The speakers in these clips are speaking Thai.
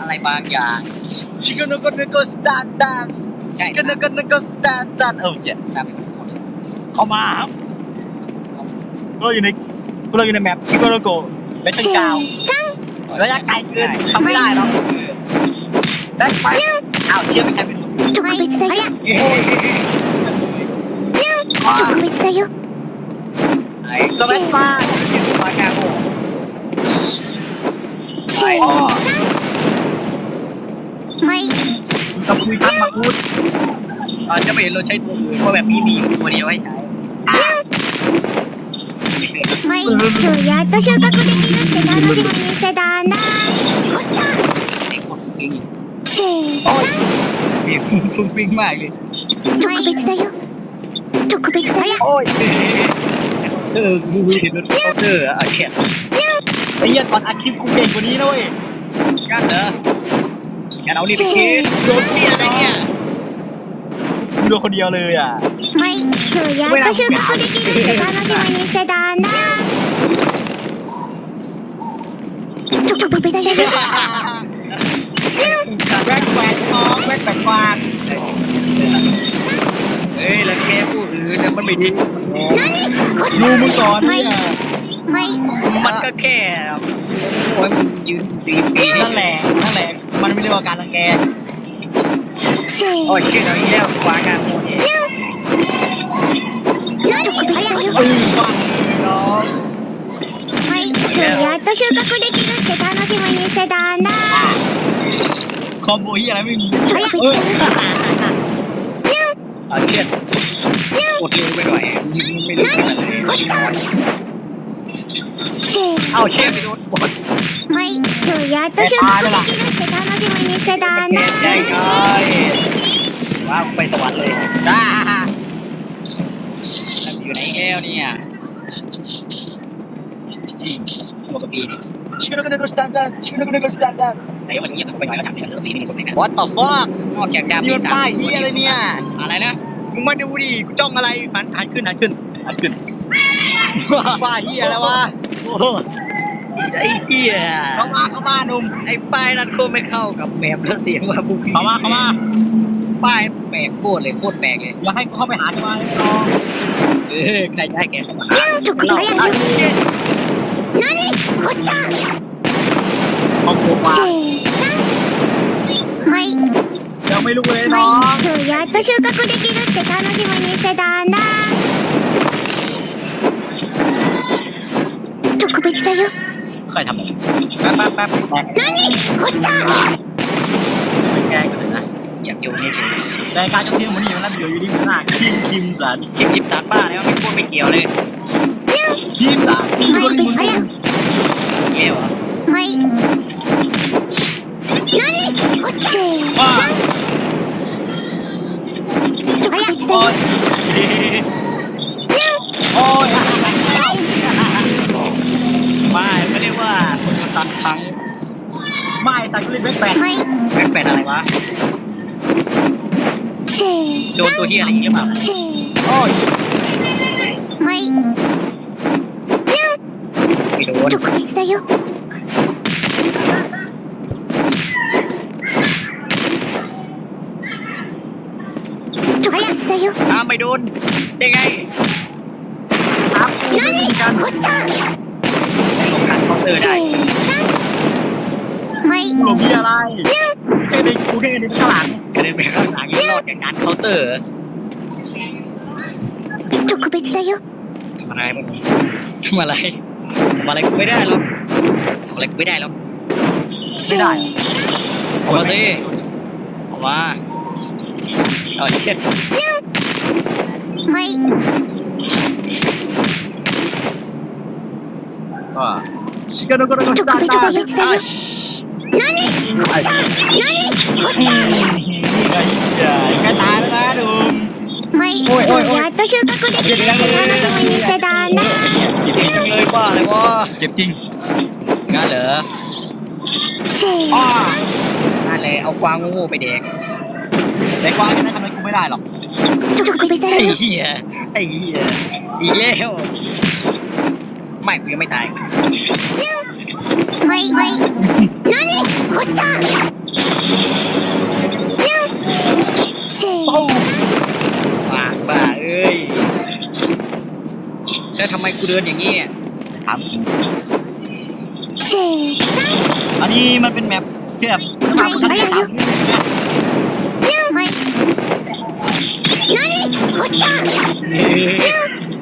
อะไรบางอย่าง ชิคกี้พายนึกก็สแตนดาร์ดชิคกี้พายนึกก็สแตนดาร์ดเออเจ็ด ตามไปหมด เข้ามาครับเราอยู่ในเราอยู่ในแมปชิคกี้พายโกเบสเทิลกาวระยะไกลเกินทำไม่ได้หรอกได้ไปอ้าวเทียบไม่ใช่เป็น 特別だよ เฮ้ย 特別だよ ไอ้ สมัยฟ้า ปากาโบ せー のはい กับคุยทักมาพูด เราจะไม่เห็นเราใช้ตัวอื่นเพราะแบบนี้มีอยู่ตัวเดียวให้ใช้ はい今日やっと収穫できるって楽しみにしてたんだ เด็กกดฟิง せー โอ้ยมีฟุ้งฟิ้งมากเลย の特別だよ特別だよ โอ้ยเออดูดูเห็นรถเคาน์เตอร์อะแคท ไอ้เหี้ยก่อนอัดคลิปกูเก่งกว่านี้นะเว้ย กันเหรอ กันเอานี่ไปคิดโดนเมียอะไรเนี่ย กูโดนคนเดียวเลยอ่ะ はい今日やっと収穫できるって楽しみにしてたんだ特別だよ แวกแวกน้องแวกแวกฟางเฮ้ยแล้วแกผู้อื่นเนี่ยมันไม่ดี ดูมึงก่อนเนี่ย はい มันก็แค่โอ้ยมันยืนตีปี นั่นแหละนั่นแหละ มันไม่เรียกว่าการรังแก せー โอ้ の ยชื่อเราเยี่ยมกว่ากันโมเนี่ย 特別だよ ปืนฟังน้อง はい今日やっと収穫できるって楽しみにしてたんだ คอมโบเฮียอะไรไม่มี 特別 เออ だよ เอาเชี่ยกดเร็วไปหน่อยยิงไม่รู้ขนาดไหน せーの เอาเชี่ยไปโดนบอล はい今日やっと収穫できるって ที่มันมีกระดานนะใช่ใช่ว้าวไปสวรรค์เลยจ้าอยู่ในแก้วเนี่ยตัวกระปีชื่อนักเรียนก็สแตนดาร์ชื่อนักเรียนก็สแตนดาร์ดแต่ก็มันเงียบไปหน่อยก็ถามเนี่ยเอสีมีคนไหมกัน What the fuck นอกจากดาบนี่มัป้ายเฮียอะไรเนี่ย อะไรนะ มึงมาดูดิกูจ้องอะไรหันหันขึ้นหันขึ้นหันขึ้นป้ายเฮียอะไรวะ ไอ้เหี้ย เข้ามาเข้ามาหนุ่ม ไอ้ป้ายนั้นโคตรไม่เข้ากับแมปแล้วเสียงว่าบุก เข้ามาเข้ามา ป้ายแปลกโคตรเลยโคตรแปลกเลย อย่าให้กูเข้าไปหาใช่ไหมน้อง เออใครจะให้แกเข้ามาหา 特別だよไอ้เหี้ย 何こっちだ ของกูมา せーのはい ยังไม่รู้เลยน้อง はい今日やっと収穫できるって楽しみにしてたんだ特別だよ ใคยทำแป๊บแป๊บแป๊บแป๊บนั่นนี่คุณตาไม่แก้ก็ถึงนะอยากอยู่นี่เฉยรายการจบที่มันนี่มันรับอยู่อยู่ที่นหน้าคิมคิมสันคิมคิมสันป้าเลยวไม่พูดไม่เกี่ยวเลยคิมสันไม่ไปใช่ไหมเกี่ยวอะไม่นั่นนี่คุณตาป้า ตันทั้งไม่ตันก็เลยแบ็คแปดไม่ แบ็คแปดอะไรวะ โดนตัวที่อะไรอีกหรือเปล่าโอ้ยはい。ねไม่โドน特別だよ。特別だได้าวไม่โดนได้ไงครับกูเหอนกัน何こっちだ。ป้องกันเคาน์เตอร์ได้ のはい กูหลบพี่อะไรแค่ในกูแค่ในข้างหลัง กระเด็นไปข้างหลังยังรอดจากการเคาน์เตอร์ 特別だよ ทำอะไรพวกนี้ทำอะไรทำอะไรกูไม่ได้หรอกทำอะไรกูไม่ได้หรอก ไม่ได้ ออกมาสิออกมาเอาเช็ด はい ก็ชิคกี้พายก็ต้อง 特 ตา 別 ตา だよだ อ่ะ よ 何こっちだ何こっち นี่ไงใหญ่แค่ตายแล้วนะดู だはい今日やっと収穫できるって楽しみにしてたんだ จริงจังเลยว่าอะไรวะ เจ็บจริง งั้นเหรอ せー อ้า นั่นเลยเอากวางงูไปเด็ก แต่กวางนี่นะทำไมกูไม่ได้หรอก の特別だ ไอ้ よ เหี้ยไอ้เหี้ยอีกแล้วไม่กูยังไม่ตาย はいはい何こっちだ せー โอ้ ปากบ้าเอ้ยแล้วทำไมกูเดินอย่างนี้อะ ถามจริง せー อันนี้มันเป็นแมปที่แบบมามันได้ถาม はい何こっちだ เฮ้ย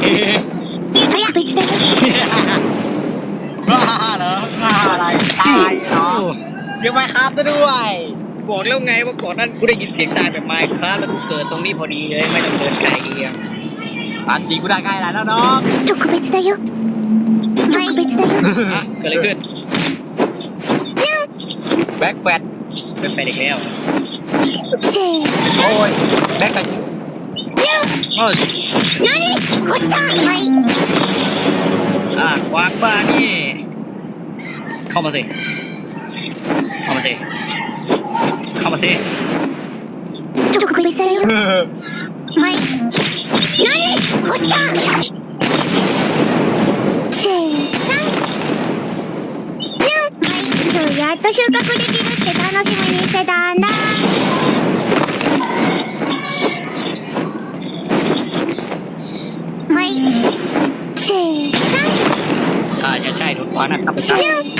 เฮ้ย 早く別だよ ตายเหรอเสียงไมค์ครับซะด้วย บอกแล้วไงว่าก่อนนั้นกูได้ยินเสียงตายแบบไมค์ครับแล้วกูเกิดตรงนี้พอดีเลยไม่ต้องเดินไกลเอียง อันจริงกูได้ใกล้แล้วน้อง 特別だよ特別だよ ฮะเกิดอะไรขึ้น แบ็คแฟต เป็นไปอีกแล้ว せー โอ้ยแบ็คแฟต โอ้ย 何こっちだはい อ่ะวางบ้านี่ かませ。かませ。かませ。ちょっとここよ。こっちだ。やっと収穫できるって楽しみにしてたんだ。はい。せーの。あ、じゃあ、た。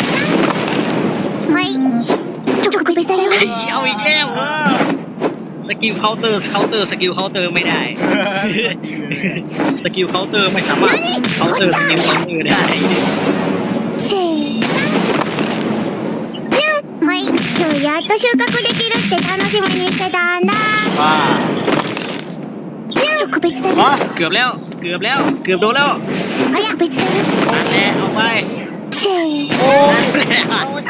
นะครับประชา はい特別だよ เฮ้ยเอาอีกแล้วสกิลเคาน์เตอร์เคาน์เตอร์สกิลเคาน์เตอร์ไม่ได้ สกิลเคาน์เตอร์ไม่สามารถเคาน์เตอร์สกิลเคาน์เตอร์ได้ せーはい今日やっと収穫できるって楽しみにしてたんだ ว่า 特別だよ ว่า เกือบแล้ว เกือบแล้ว เกือบโดนแล้ว 特別だよ นั่นแหละเอาไป せー โอ้โอ้ย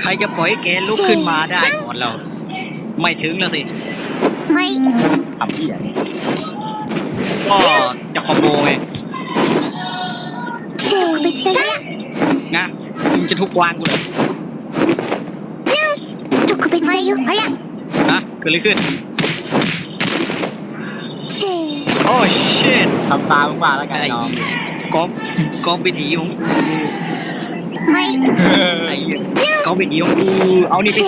ใครจะปล่อยแกลุกขึ้นมาได้ก่อนเรา ไม่ถึงแล้วสิเฮ้ยทำเหี้ยก็จะคอมโบไงเดี๋ยไปเจอนะมึงจะทุกวางกูเลยจุกไปเจออยู่เฮ้ยนะเกิดอะไรขึ้นโอ้ชิทำตามมึงบ้แล้วกันน้อง ก๊องก๊องเป็นหนีงไม่ไอ้เหี้ยองเป็นหนีงกูเอานี่ไป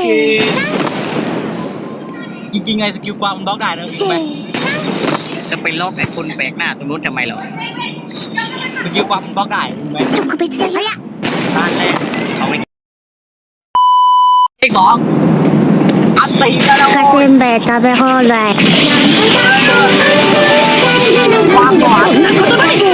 กินจริงไงสกิลความมันบล็อกได้นะถูจะไปล็อกไอ้คนแปลกหน้าสมมติจนทำไมเหรอสกิลความมันบล็อกได้ถูกไหมจุกไปเฉยเลยอะตานแรกเขาไม่เสองอันตีแล้วนะกระเทียมเบตตาไปห้องเลยความหวาน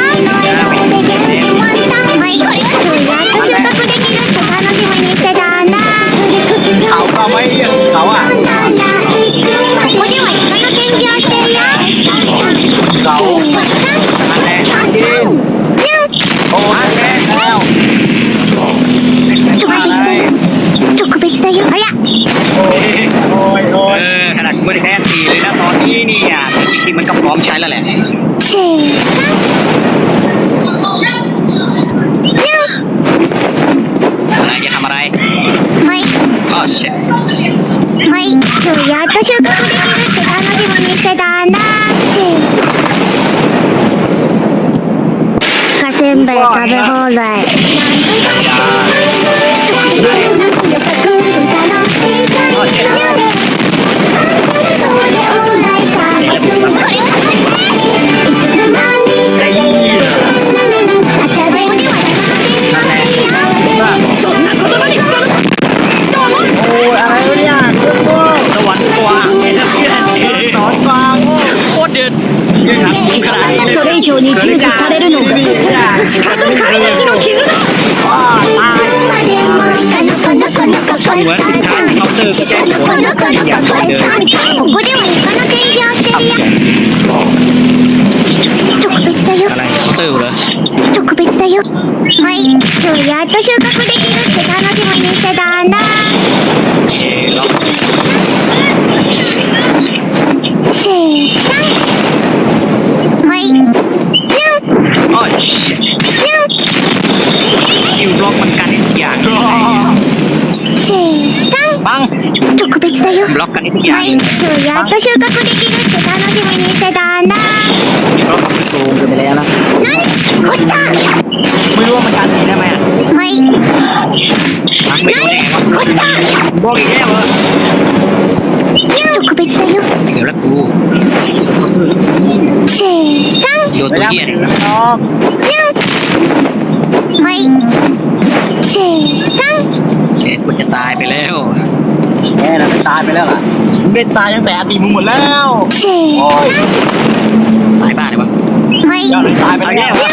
็พร้อมใช้แล้วแหละสี่จะทำอะไร ไม่อ๋อใช่ไม่หนูอยากจะช่วยกันสุดท้ายมาที่วันนี้จะดานาสิกระเซ็เบรกกับไปห้องเลย この子のことしかここではイの展示をしてるよ特別だよ。特別だよ。はい。今日やっと収穫できるって楽しみにしてたんだ。よ บล็อกกันทุกอย่า は ง い今日やっと収穫できるって楽しみにしてたんだ บล็อกกับโกงกันไปแล้วนะ 何越した ไม่รู้ว่ามันการหนีได้ไหมอ่ะ はい มันไม่รู้ได้ไงวะ 越した บอกอีกแล้วเหรอ 特別だよ เดี๋ยวแล้วกู せーの โยน ไม่ ตัว ได้ เหี้ยเนี่ย น้อง はいせーの เอ๊ะกูจะตายไปแล้ว แค่นั้นตายไปแล้วล่ะมึงได้ตายตั้งแต่อดีตมึงหมดแล้วโอ้ยตายบ้าเลยวะไม่ยอดเลยตายไปแล้วย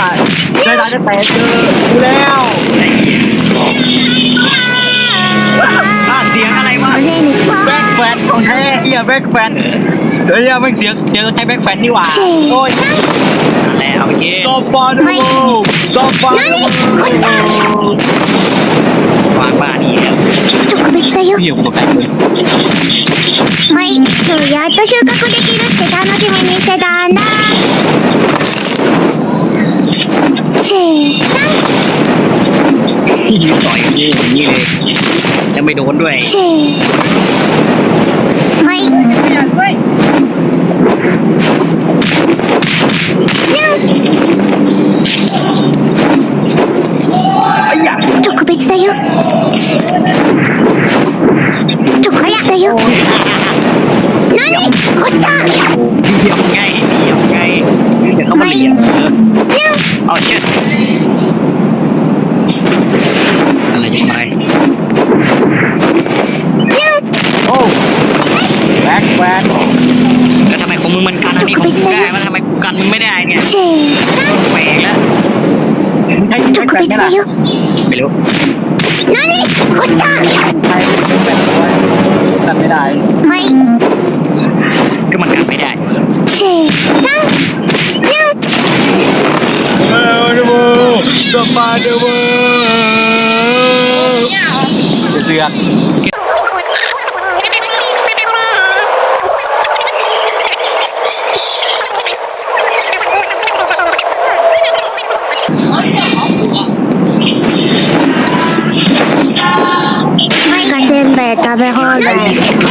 อดได้ตายตั้งแต่เจอกูแล้วบ้าเสียงอะไรวะแบ็คแฟนของแท้เอียแบ็คแฟนเฮียไม่เสียงเสียงไอ้แบ็คแฟนนี่หว่าโอ้ยแล้วโอเคโซฟาดูโซฟาดู วางบ้านี่แล้ว 特別だよ เฮียกูตกใจเลย はい今日やっと収穫できるって楽しみにしてたんだせーの ที่ยืนต่อยอย่างนี้อย่างนี้เลยแล้วไม่โดนด้วย せ よ何越した เดียวไงเดียวไงเดี๋ยวเขามาเรียนเออเอาเช็ดอะไรจะไป โอ้แบ็คแฟน แล้วทำไมของมึงมันกันอันนี้ของกูได้มันทำไมกูกันมึงไม่ได้เนี่ย せー แหวกแล้ว มึงใช้ の แบ็ค 特 แฟน 別 นี่แห だ ละ よ ไม่รู้ 何越した ใช้แบ็คแฟน กัดไม่ได้ไม่ก็มันกัดไม่ได้ตั้งนั่งเออเดวูสปาเดวูเสือก Não.